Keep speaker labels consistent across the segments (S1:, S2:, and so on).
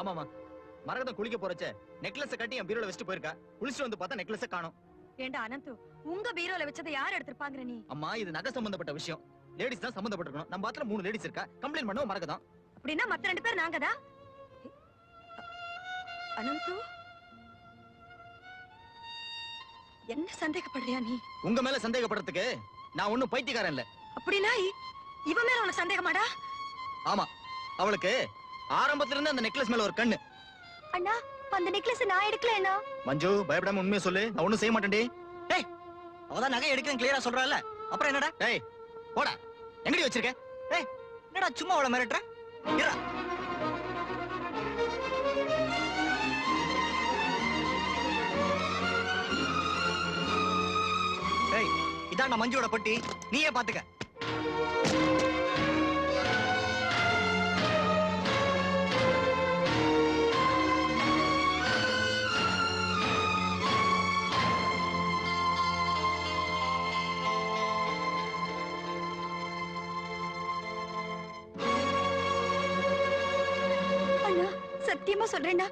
S1: ஆமாமா மரகதம் குளிக்க போறச்ச நெக்லஸ் கட்டி என் பீரோல வச்சுட்டு போயிருக்கா. குளிச்சுட்டு வந்து பார்த்தா நெக்லஸ காணோம்.
S2: ஏண்டா அனந்து உங்க பீரோல வச்சதை யார் எடுத்திருப்பாங்கற நீ?
S1: அம்மா இது நகை சம்பந்தப்பட்ட விஷயம். லேடிஸ் தான் சம்பந்தப்பட்டிருக்கணும். நம்ம பாத்துல மூணு லேடிஸ் இருக்கா? கம்ப்ளைண்ட் பண்ணவும் மரகதம்.
S2: அப்படின்னா மத்த ரெண்டு பேர் நாங்க தான். அனந்து என்ன சந்தேகப்படுறியா நீ?
S1: உங்க மேல சந்தேகப்படுறதுக்கு நான் ஒண்ணும் பைத்தியக்காரன் இல்ல.
S2: அப்படின்னா இவன் மேல உனக்கு சந்தேகமாடா?
S1: ஆமா. அவளுக்கு ஆரம்பத்துல இருந்து அந்த நெக்லஸ் மேல ஒரு கண்ணு.
S2: அண்ணா அந்த நெக்லஸ் நான் எடுக்கல
S1: மஞ்சு பயப்படாம உண்மையை சொல்லு. நான் ஒண்ணும் செய்ய மாட்டேன்டி.
S3: அவதான் நகை எடுக்கிறேன் கிளியரா சொல்றால அப்புறம் என்னடா?
S1: டேய் போடா. எங்கடி வச்சிருக்க?
S3: என்னடா சும்மா அவளை மிரட்டுற? இருடா. ஏய் இதான் நான் மஞ்சுவோட பொட்டி. நீயே பாத்துக்க.
S2: சத்தியமா சொல்றேன்டா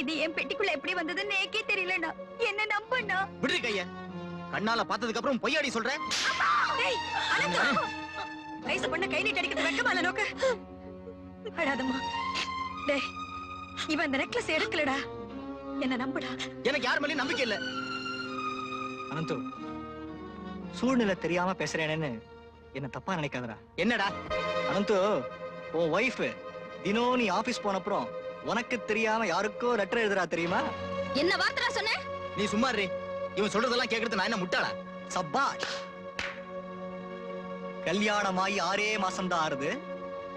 S2: இது என் பெட்டிக்குள்ள எப்படி வந்ததுன்னு எனக்கே தெரியலண்ணா. என்ன நம்பண்ணா?
S1: விடுறி கைய. கண்ணால பார்த்ததுக்கு அப்புறம் பொய்யாடி சொல்ற.
S2: டேய் அனந்து வயசு பொண்ண கை நீட்டி அடிக்கிறது வெக்கமா இல்ல நோக்கு? அழாதம்மா. டேய் இவன் அந்த நெக்லஸ் எடுக்கலடா. என்ன நம்புடா.
S1: எனக்கு யார் மேலயும் நம்பிக்கை இல்ல.
S3: அனந்து சூழ்நிலை தெரியாம பேசுறேனேன்னு என்ன தப்பா நினைக்காதடா.
S1: என்னடா?
S3: அனந்து உன் ஒய்ஃப் தினம் நீ ஆபீஸ் போனப்புறம் உனக்கு தெரியாம யாருக்கோ லெட்டர் எழுதுறா தெரியுமா?
S2: என்ன வார்த்தை சொன்ன?
S1: நீ சும்மா இரு. இவன் சொல்றதெல்லாம் கேக்குறது நான் என்ன முட்டாளா?
S3: சப்பாஷ் கல்யாணமாயி ஆறே மாசம் தான் ஆறுது.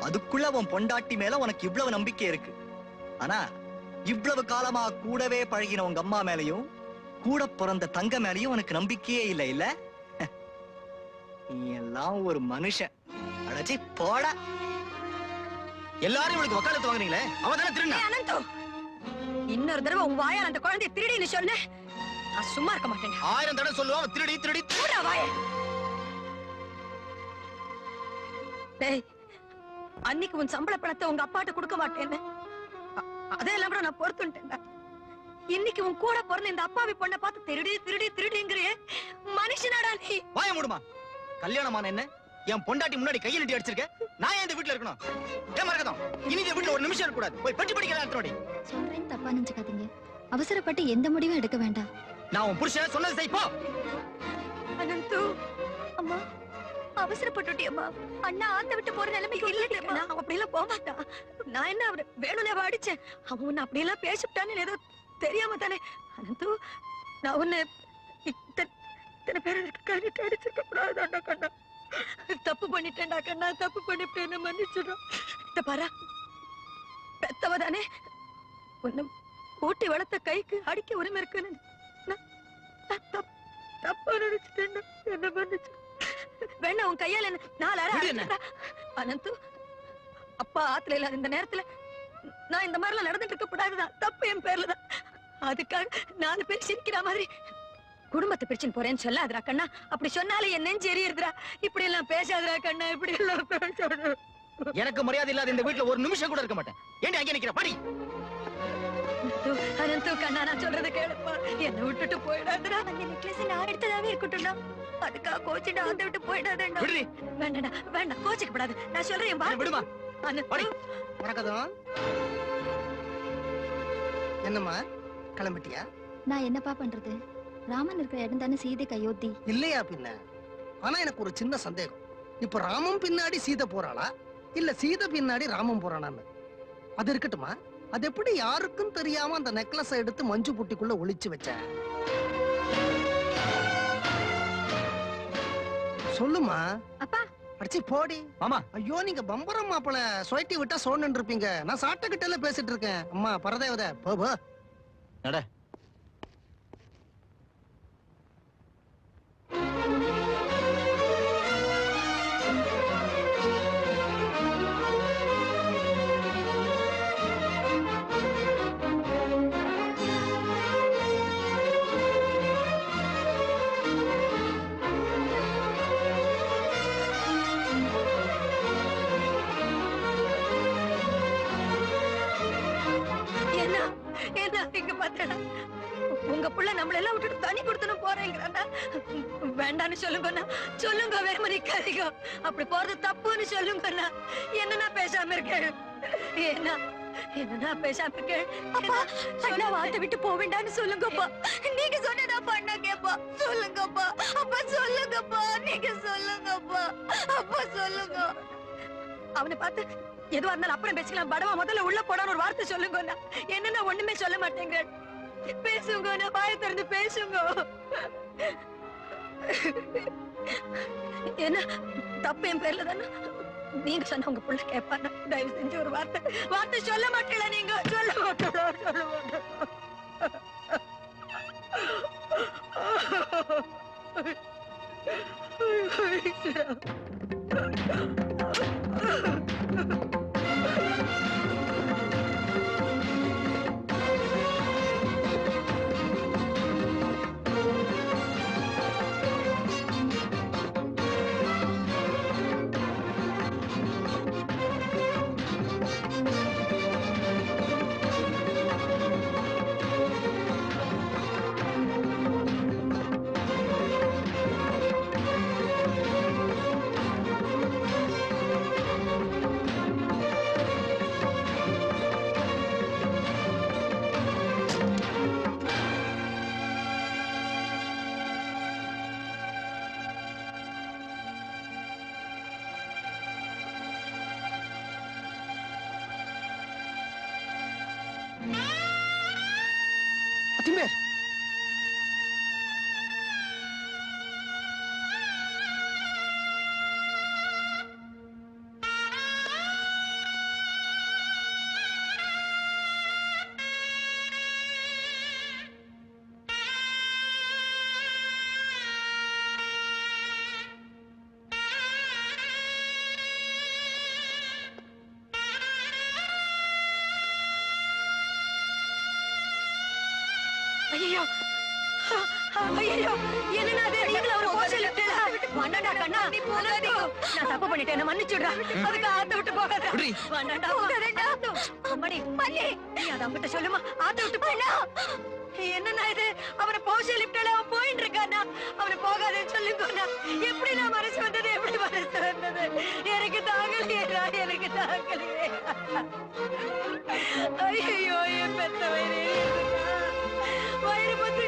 S3: அதுக்குள்ள உன் பொண்டாட்டி மேல உனக்கு இவ்வளவு நம்பிக்கை இருக்கு. ஆனா இவ்வளவு காலமா கூடவே பழகின உங்க அம்மா மேலயும் கூட பிறந்த தங்க மேலயும் உனக்கு நம்பிக்கையே இல்ல இல்ல? நீ எல்லாம் ஒரு மனுஷன். அடச்சி போடா.
S1: எல்லாரும் இவளுக்கு வக்காலத்து வாங்குறீங்களே? அவ தானே திருநா
S2: ஏய், அனந்து! இன்னொரு தடவை உன் வாயால் அந்த குழந்தைய திருடின்னு சொல்லு. நான் சும்மா இருக்க மாட்டேன்.
S1: ஆயிரம் தடவை சொல்லுவா திருடி திருடி.
S2: மூடா வாய. டேய் அன்னைக்கு உன் சம்பள பணத்தை உங்க அப்பாட்ட கொடுக்க மாட்டேன்னு. அதெல்லாம் கூட நான் பொறுத்துட்டேன்டா இன்னைக்கு உன் கூட பிறந்த இந்த அப்பாவி பொண்ணை பார்த்து திருடி திருடி திருடிங்கிறியே. மனுஷனாடா நீ.
S1: வாய மூடுமா. கல்யாணமான என்ன? என் பொண்டாட்டி முன்னாடி கையை நீட்டி அடிச்சிருக்க? நான் இந்த வீட்டுல இருக்கணும்? ஏன் மறக்கதான் இனி இந்த வீட்டுல ஒரு நிமிஷம் இருக்க கூடாது போய் பட்டி படிக்கலாம் அத்தனோடி
S4: சொல்றேன் தப்பா நினைச்சுக்காதீங்க. அவசரப்பட்டு எந்த முடிவும் எடுக்க வேண்டாம்.
S1: நான் உன் புருஷன் சொன்னது செய் போ.
S2: அனந்து அம்மா அவசரப்பட்டுட்டியம்மா அண்ணா ஆத்த விட்டு போற நிலைமைக்கு இல்லடியம்மா நான் அவன் அப்படியெல்லாம் போக மாட்டான் நான் என்ன அவரை வேணும்னே அடிச்சேன். அவன் உன்னை அப்படியெல்லாம் பேசிவிட்டான்னு ஏதோ தெரியாம தானே. அனந்து நான் உன்னை இத்தனை இத்தனை பேர் அடிச்சிருக்க கூடாதாண்டா கண்ணா. தப்பு பண்ணிட்டேன்டா கண்ணா தப்பு பண்ணிட்டேன்னு மன்னிச்சிடும் இந்த பாரா. பெத்தவ தானே உன்னை ஊட்டி வளர்த்த கைக்கு அடிக்க உரிமை இருக்குன்னு நான் நான் தப்பு தப்பா நினைச்சிட்டேன் என்ன மன்னிச்சு. வேணா உன் கையால என்ன நாலு. அனந்து அப்பா ஆத்துல இல்லாத இந்த நேரத்துல நான் இந்த மாதிரி எல்லாம் நடந்துட்டு இருக்க கூடாதுதான். தப்பு என் பேர்ல தான் அதுக்காக நாலு பேர் சிரிக்கிற மாதிரி குடும்பத்தை பிரிச்சுன்னு போறேன்னு சொல்லாதடா கண்ணா. அப்படி சொன்னாலே என் நெஞ்சு இப்படி எல்லாம் பேசாதடா கண்ணா. இப்படி எல்லாம்
S1: எனக்கு மரியாதை இல்லாத இந்த வீட்டுல ஒரு நிமிஷம் கூட இருக்க மாட்டேன். ஏண்டி அங்கே நிக்கிற? படி.
S2: அனந்து கண்ணா நான் சொல்றது கேளுப்பா. என்ன விட்டுட்டு போயிடாதடா. அந்த நெக்லஸ் நான் எடுத்ததாவே இருக்கட்டும்டா. அதுக்காக கோச்சிட்டு அந்த விட்டு போயிடாதேண்டா
S1: விடுறி
S2: வேண்டாடா வேண்டாம். கோச்சிக்கப்படாது. நான் சொல்றேன் வா
S1: என்ன விடுமா?
S2: அனந்து.
S1: படி.
S5: வணக்கம் என்னம்மா? கிளம்பிட்டியா?
S4: நான் என்னப்பா பண்றது? ராமன் இருக்கிற இடம் தானே சீதை கையோத்தி?
S5: இல்லையா பின்ன? ஆனா எனக்கு ஒரு சின்ன சந்தேகம். இப்ப ராமம் பின்னாடி சீதை போறாளா? இல்ல சீதை பின்னாடி ராமம் போறானான்னு? அது இருக்கட்டுமா? அது எப்படி யாருக்கும் தெரியாம அந்த நெக்லஸ எடுத்து மஞ்சு புட்டிக்குள்ள ஒளிச்சு வச்ச? சொல்லுமா?
S2: அப்பா.
S5: அடிச்சு போடி.
S1: மாமா.
S5: ஐயோ நீங்க பம்பரம் மாப்பிள சொயட்டி விட்டா சோன்னு இருப்பீங்க. நான் சாட்ட கிட்ட பேசிட்டு இருக்கேன். அம்மா பரதேவத போ போ.
S1: நட.
S2: உங்க புள்ள நம்மள எல்லாம் விட்டுட்டு தனி கொடுத்தனும் போறேங்கிறாண்டா வேண்டான்னு சொல்லுங்கண்ணா சொல்லுங்க வேற நிக்காதீங்க அப்படி போறது தப்புன்னு சொல்லுங்கண்ணா என்னன்னா பேசாம இருக்கேன் ஏன்னா என்னன்னா பேசாம இருக்கேன் அப்பா அண்ணா வாட்ட விட்டு போக வேண்டாம்னு சொல்லுங்கப்பா. நீங்க சொன்னதாப்பா அண்ணா கேப்பா. சொல்லுங்கப்பா. அப்பா சொல்லுங்கப்பா. நீங்க சொல்லுங்கப்பா. அப்பா சொல்லுங்க. அவனை பார்த்து எதுவா இருந்தாலும் அப்புறம் பேசிக்கலாம். படவா முதல்ல உள்ள போடான்னு ஒரு வார்த்தை சொல்லுங்க என்னன்னா ஒண்ணுமே சொல்ல மாட்டேங்க பேசுங்க நான் வாய திறந்து பேசுங்க. என்ன தப்பு என் பேர்ல தானே? நீங்க சொன்ன உங்க புள்ள கேட்பானா தயவு செஞ்சு ஒரு வார்த்தை வார்த்தை சொல்ல மாட்டீங்களா நீங்க? சொல்ல மாட்டீங்களா? சொல்ல
S5: Metin
S2: ஐயோ. ஐயோ என்னடா அது நீங்கள ஒரு போஷல் விட்டடா வண்டடா கண்ணா. நீ போகாதே. நான் தப்பு பண்ணிட்டேன். மன்னிச்சுடா அதுக்கு ஆத்த விட்டு போகாத. வண்டடா போகாதடா அம்மடி மல்லி. நீ அத அவங்கிட்ட சொல்லுமா? ஆத்த விட்டு போனா என்னண்ணா இது? அவனை போஷல் லிப்டல அவன் போயிட்டு இருக்கானா அவனை போகாதேன்னு சொல்லுங்கண்ணா எப்படி நான் மனசு வந்தது? எப்படி மனசு வந்தது? எனக்கு தாங்கலையே எனக்கு தாங்கலையே. ஐயோ মায়ের মতো